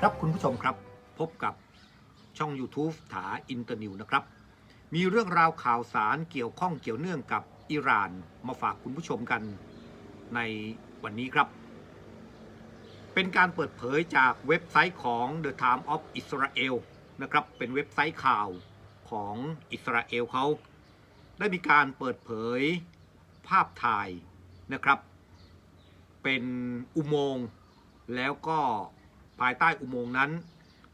ครับคุณผู้ชมครับ พบกับช่อง YouTube ถาอินเตอร์นิวนะครับ มีเรื่องราวข่าวสารเกี่ยวข้องเกี่ยวเนื่องกับอิหร่านมาฝากคุณผู้ชมกันในวันนี้ครับ เป็นการเปิดเผยจากเว็บไซต์ของ The Time of Israel นะครับ เป็นเว็บไซต์ข่าวของอิสราเอลเขาได้มีการเปิดเผยภาพถ่ายนะครับ เป็นอุโมงค์แล้วก็ ภายใต้อุโมงค์นั้น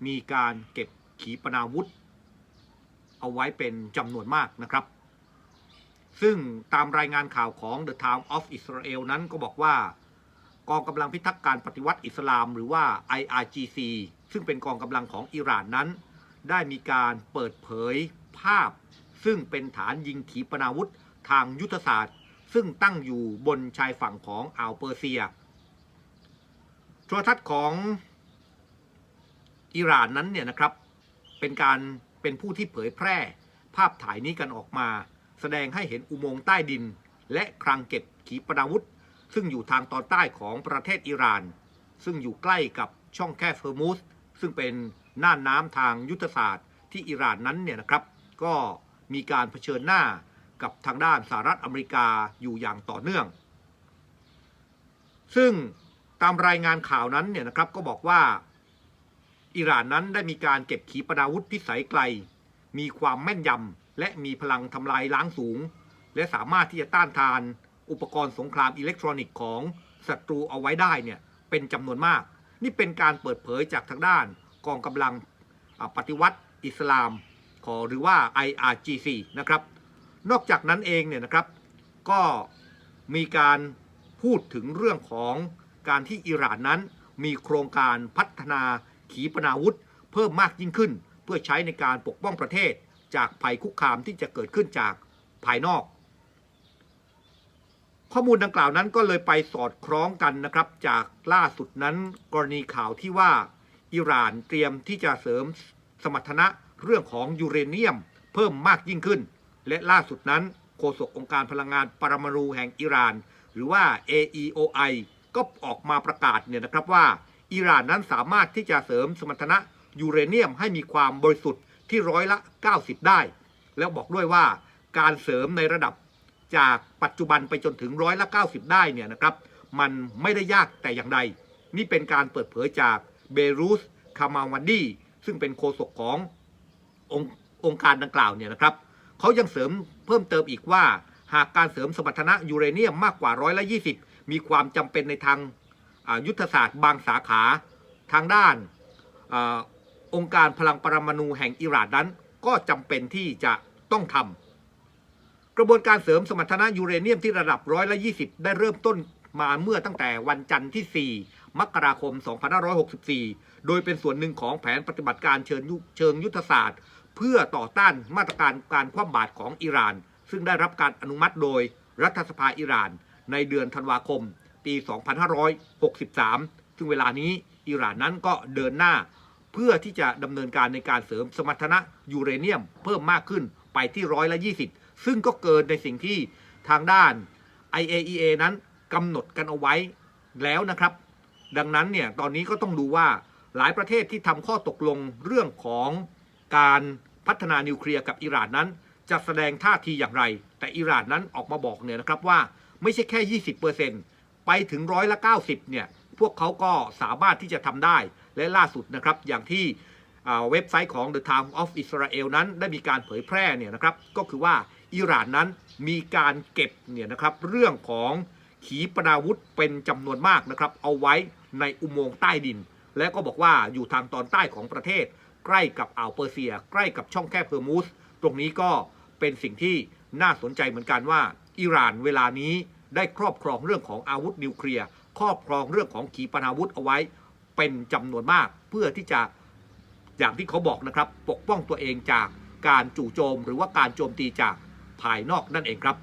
มีการเก็บขีปนาวุธ เอาไว้เป็นจำนวนมากนะครับ ซึ่งตามรายงานข่าวของ The Time of Israel นั้นก็บอกว่ากองกำลังพิทักษ์การปฏิวัติอิสลามหรือว่า IRGC ซึ่งเป็นกองกำลังของอิหร่านนั้น ได้มีการเปิดเผยภาพ ซึ่งเป็นฐานยิงขีปนาวุธทางยุทธศาสตร์ ซึ่งตั้งอยู่บนชายฝั่งของอ่าวเปอร์เซียโทรทัศน์ของ อิหร่านนั้นเนี่ยนะครับเป็นการเป็นผู้ที่เผยแพร่ภาพถ่ายนี้กันออกมา แสดงให้เห็นอุโมงค์ใต้ดิน และคลังเก็บขีปนาวุธ ซึ่งอยู่ทางตอนใต้ของประเทศอิหร่าน ซึ่งอยู่ใกล้กับช่องแคบเฟอร์มูสซึ่งเป็นน่านน้ำทางยุทธศาสตร์ที่อิหร่านนั้นเนี่ยนะครับ ก็มีการเผชิญหน้ากับทางด้านสหรัฐอเมริกาอยู่อย่างต่อเนื่อง ซึ่งตามรายงานข่าวนั้นเนี่ยนะครับก็บอกว่า อิหร่านนั้นได้มีการเก็บขีปนาวุธพิสัยไกล มีความแม่นยำและมีพลังทำลายล้างสูง และสามารถที่จะต้านทาน อุปกรณ์สงครามอิเล็กทรอนิกส์ของศัตรูเอาไว้ได้เนี่ยเป็นจำนวนมาก นี่เป็นการเปิดเผยจากทางด้านกองกำลังปฏิวัติอิสลาม ขอหรือว่า IRGC นะครับ นอกจากนั้นเองเนี่ยนะครับ ก็มีการพูดถึงเรื่องของการที่อิหร่านนั้นมีโครงการพัฒนา ขีปนาวุธ เพิ่มมากยิ่งขึ้น เพื่อใช้ในการปกป้องประเทศ จากภัยคุกคามที่จะเกิดขึ้นจากภายนอก ข้อมูลดังกล่าวนั้นก็เลยไปสอดคล้องกันนะครับ จากล่าสุดนั้นกรณีข่าวที่ว่าอิหร่านเตรียมที่จะเสริมสมรรถนะเรื่องของยูเรเนียม เพิ่มมากยิ่งขึ้น และล่าสุดนั้นโฆษกองค์การพลังงานปรมาณูแห่งอิหร่าน หรือว่า AEOI ก็ออกมาประกาศเนี่ยนะครับว่า อิหร่านนั้นสามารถที่จะเสริมสมรรถนะยูเรเนียมให้มีความบริสุทธิ์ที่ร้อยละ 90 ได้ แล้วบอกด้วยว่าการเสริมในระดับจากปัจจุบันไปจนถึงร้อยละ 90 ได้เนี่ยนะครับ มันไม่ได้ยากแต่อย่างใด นี่เป็นการเปิดเผยจากเบรูสคามาวันดี ซึ่งเป็นโฆษกขององค์องค์การดังกล่าวเนี่ยนะครับเขายังเสริมเพิ่มเติมอีกว่า หากการเสริมสมรรถนะยูเรเนียมมากกว่าร้อยละ 20 มีความจำเป็นในทาง ยุทธศาสตร์บางสาขาทางด้านอองค์การพลังปรมาณูแห่งอิหร่านนั้น ก็จำเป็นที่จะต้องทำกระบวนการเสริมสมรรถนะยูเรเนียมที่ระดับร้อยละ20 ได้เริ่มต้นมาเมื่อตั้งแต่วันจันทร์ที่ 4 มกราคม 2564 โดยเป็นส่วนหนึ่งของแผนปฏิบัติการเชิงยุเชิงยุทธศาสตร์ เพื่อต่อต้านมาตรการการคว่ำบาตรของอิหร่าน ซึ่งได้รับการอนุมัติโดยรัฐสภาอิหร่าน ในเดือนธันวาคม ปี 2563 ซึ่งเวลานี้อิหร่านนั้นก็เดินหน้า เพื่อที่จะดำเนินการในการเสริมสมรรถนะยูเรเนียมเพิ่มมากขึ้นไปที่ร้อยละ 20 ซึ่งก็เกินในสิ่งที่ทางด้าน IAEA นั้นกำหนดกันเอาไว้แล้วนะครับ ดังนั้นเนี่ยตอนนี้ก็ต้องดูว่าหลายประเทศที่ทำข้อตกลงเรื่องของการพัฒนานิวเคลียร์กับอิหร่านนั้น จะแสดงท่าทีอย่างไร แต่อิหร่านนั้นออกมาบอกเนี่ยนะครับว่าไม่ใช่แค่ 20% ไปถึงร้อยละ90เนี่ยพวกเขาก็สามารถที่จะทำได้และล่าสุดนะครับอย่างที่เว็บไซต์ของ The Time of Israel นั้นได้มีการเผยแพร่เนี่ยนะครับก็คือว่าอิหร่านนั้นมีการเก็บเนี่ยนะครับเรื่องของขีปนาวุธเป็นจำนวนมากนะครับเอาไว้ในอุโมงค์ใต้ดิน และก็บอกว่าอยู่ทางตอนใต้ของประเทศ ใกล้กับอ่าวเปอร์เซีย ใกล้กับช่องแคบเฮอร์มูส ตรงนี้ก็เป็นสิ่งที่น่าสนใจเหมือนกันว่าอิหร่านเวลานี้ ได้ครอบครองเรื่องของอาวุธนิวเคลียร์ครอบครองเรื่องของขีปนาวุธเอาไว้ เป็นจำนวนมากเพื่อที่จะอย่างที่เขาบอกนะครับ ปกป้องตัวเองจากการจู่โจมหรือว่าการโจมตีจากภายนอกนั่นเองครับ